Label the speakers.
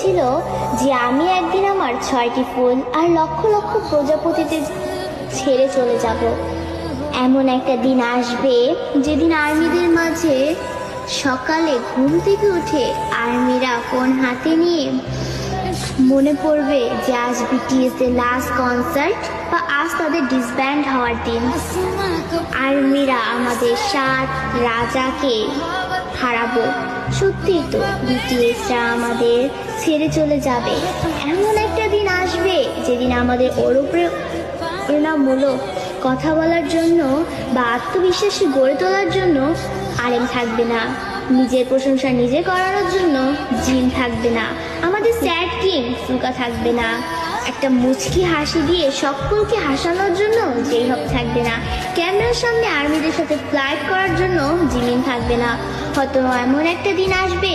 Speaker 1: বলেছিল যে আমি একদিন আমার ছয়টি ফুল আর লক্ষ লক্ষ প্রজাপতিতে ছেড়ে চলে যাব। এমন একটা দিন আসবে যেদিন আর্মিদের মাঝে সকালে ঘুম থেকে উঠে আর্মিরা ফোন হাতে নিয়ে মনে পড়বে যে আজ বিটিএস এর লাস্ট কনসার্ট বা আজ তাদের ডিসব্যান্ড হওয়ার দিন। আর্মিরা আমাদের সাত রাজাকে হারাবো। সত্যি তো বিটিএসরা আমাদের ছেড়ে চলে যাবে। এমন একটা দিন আসবে যেদিন আমাদের ওর প্রেরণামূলক কথা বলার জন্য বা আত্মবিশ্বাসী গড়ে তোলার জন্য আরেম থাকবে না। নিজের প্রশংসা নিজে করানোর জন্য জিম থাকবে না। আমাদের স্যাড কিং ফুলকা থাকবে না। একটা মুচকি হাসি দিয়ে সকলকে হাসানোর জন্য যেই হোক থাকবে না। ক্যামেরার সামনে আর্মিদের সাথে ফ্লাইট করার জন্য জিমিন থাকবে না। হয়তো এমন একটা দিন আসবে